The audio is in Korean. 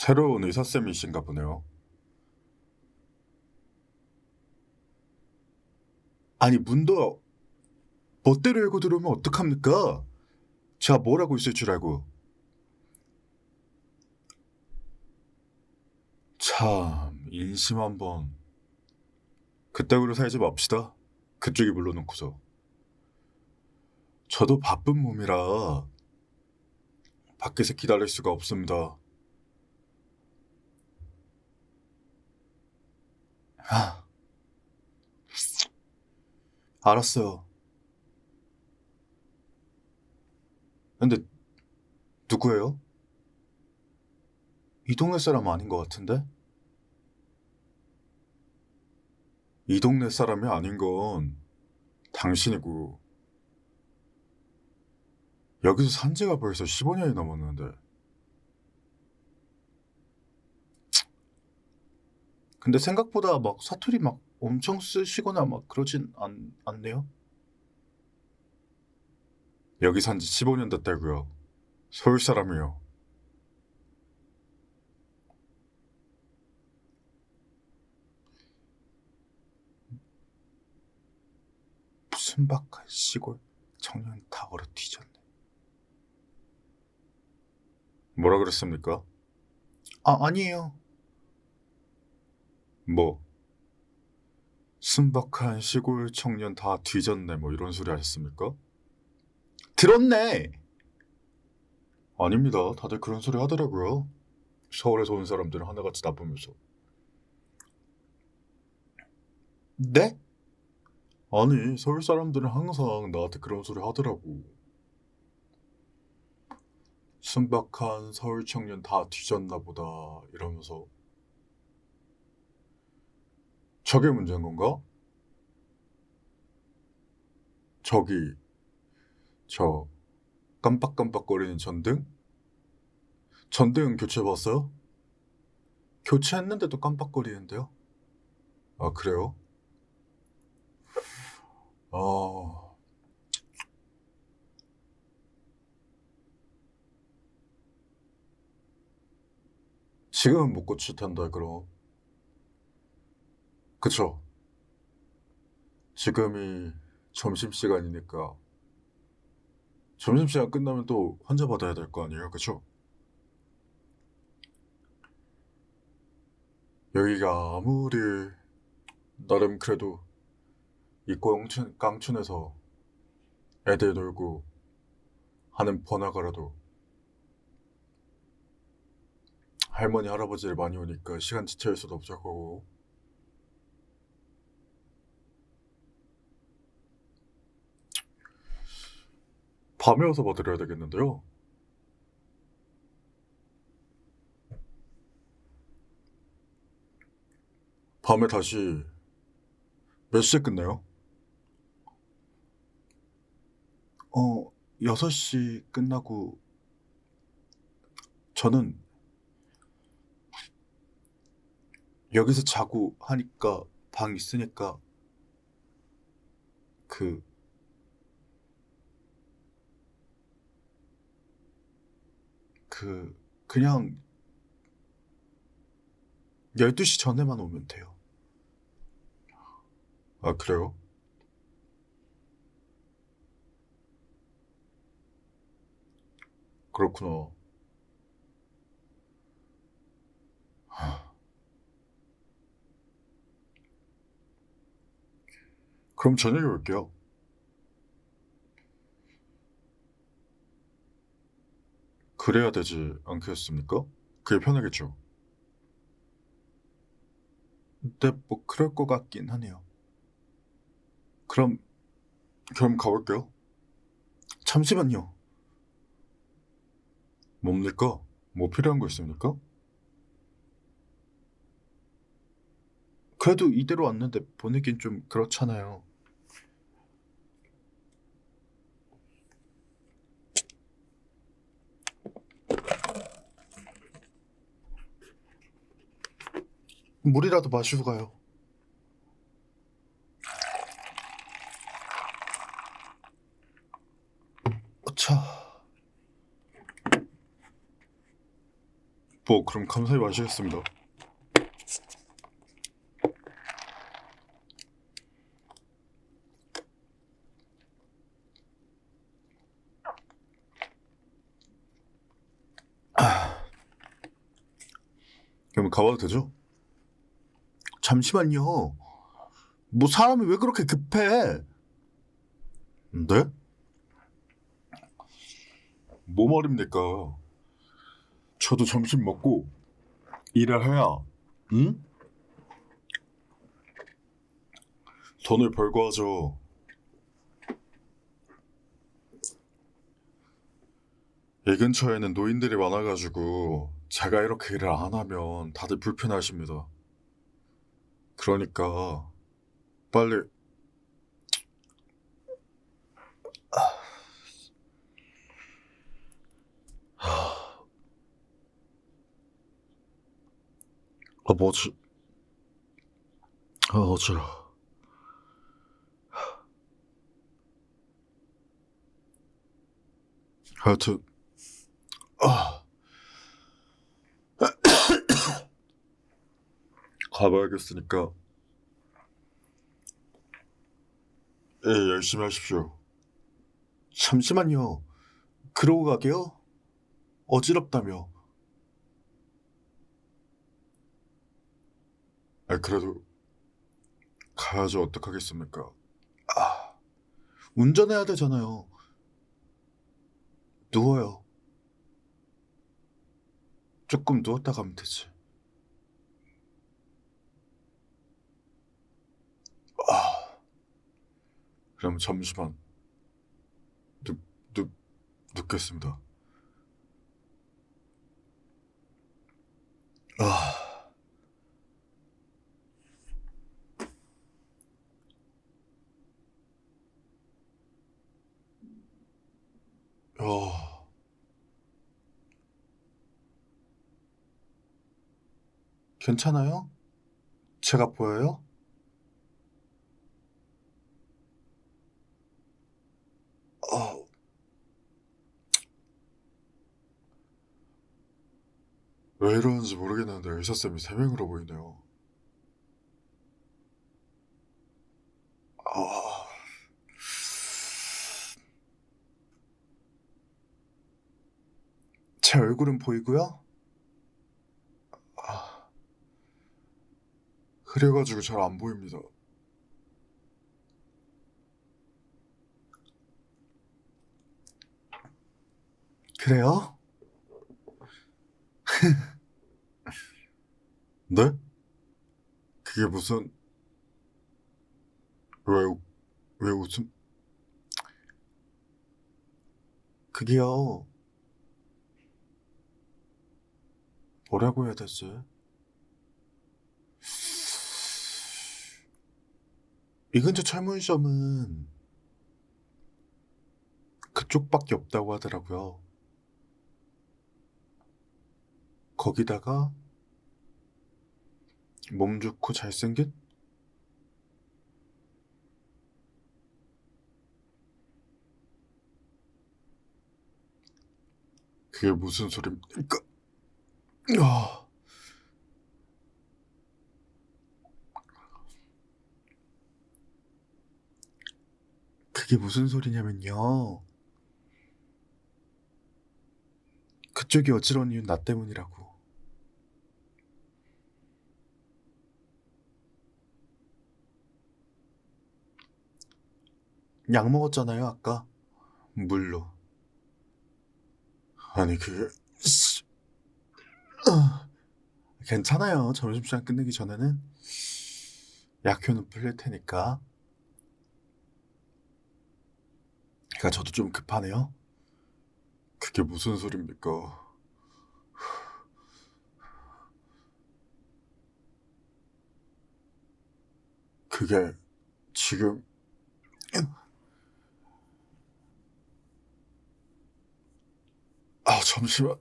새로운 의사쌤이신가 보네요. 아니, 문도 멋대로 열고 들어오면 어떡합니까? 제가 뭘 하고 있을 줄 알고. 참, 인심 한번. 그따구로 살지 맙시다. 그쪽이 물러놓고서. 저도 바쁜 몸이라 밖에서 기다릴 수가 없습니다. 아, 알았어요. 근데 누구예요? 이 동네 사람 아닌 것 같은데? 이 동네 사람이 아닌 건 당신이고 여기서 산 지가 벌써 15년이 넘었는데 근데 생각보다 막 사투리 막 엄청 쓰시거나 막 그러진 않, 않네요. 여기 산지 15년 됐다고요. 서울 사람이요. 순박한 시골 청년 다 얼어 뒤졌네. 뭐라 그랬습니까? 아, 아니에요. 뭐? 순박한 시골 청년 다 뒤졌네 뭐 이런 소리 하셨습니까? 들었네. 아닙니다. 다들 그런 소리 하더라고요. 서울에서 온 사람들은 하나같이 나쁘면서. 네? 아니, 서울 사람들은 항상 나한테 그런 소리 하더라고. 순박한 서울 청년 다 뒤졌나 보다 이러면서 저게 문제인 건가? 저기 저 깜빡깜빡거리는 전등? 전등 교체 봤어요? 교체했는데도 깜빡거리는데요? 아 그래요? 아 지금은 못 고칠 텐데 그럼 그쵸? 지금이 점심시간이니까 점심시간 끝나면 또 환자 받아야 될 거 아니에요 그쵸? 여기가 아무리 나름 그래도 이과 깡촌, 깡촌에서 애들 놀고 하는 번화가라도 할머니 할아버지를 많이 오니까 시간 지체할 수도 없을 거고 밤에 와서 봐드려야 되겠는데요 밤에 다시 몇 시에 끝나요? 어, 6시 끝나고 저는 여기서 자고 하니까 방 있으니까 그 그 그냥 12시 전에만 오면 돼요. 아, 그래요? 그렇구나. 하, 그럼 저녁에 올게요. 그래야 되지 않겠습니까? 그게 편하겠죠. 근데 뭐 그럴 것 같긴 하네요. 그럼 그럼 가볼게요. 잠시만요. 뭡니까? 뭐 필요한 거 있습니까? 그래도 이대로 왔는데 보내긴 좀 그렇잖아요. 물이라도 마시고 가요. 차. 뭐 그럼 감사히 마시겠습니다. 아. 그럼 가봐도 되죠? 잠시만요. 뭐 사람이 왜 그렇게 급해? 네? 뭐 말입니까? 저도 점심 먹고 일을 해야, 응? 돈을 벌고 하죠. 이 근처에는 노인들이 많아가지고 제가 이렇게 일을 안 하면 다들 불편하십니다. 그러니까 빨리 아 뭐지? 아 어지러. 하여튼 아 가봐야겠으니까 예 열심히 하십시오. 잠시만요. 그러고 가게요? 어지럽다며. 아, 그래도 가야죠. 어떡하겠습니까? 아, 운전해야 되잖아요. 누워요. 조금 누웠다 가면 되지. 아, 그럼 잠시만. 눕, 눕, 눕겠습니다. 아. 어. 괜찮아요? 제가 보여요? 어. 왜 이러는지 모르겠는데 의사쌤이 세 명으로 보이네요. 아. 제 얼굴은 보이고요? 아. 그래가지고 잘 안 보입니다. 그래요? 네? 그게 무슨 왜, 웃- 왜 웃음? 그게요. 뭐라고 해야 되지? 이 근처 철문점은 그쪽밖에 없다고 하더라고요. 거기다가 몸 좋고 잘생긴? 그게 무슨 소리입니까? 아, 그게 무슨 소리냐면요. 그쪽이 어지러운 이유는 나 때문이라고. 약 먹었잖아요, 아까. 물로. 아니, 그게... 씨. 아, 괜찮아요. 점심시간 끝내기 전에는 약효는 풀릴 테니까. 그러니까 저도 좀 급하네요. 그게 무슨 소리입니까? 그게 지금 아 잠시만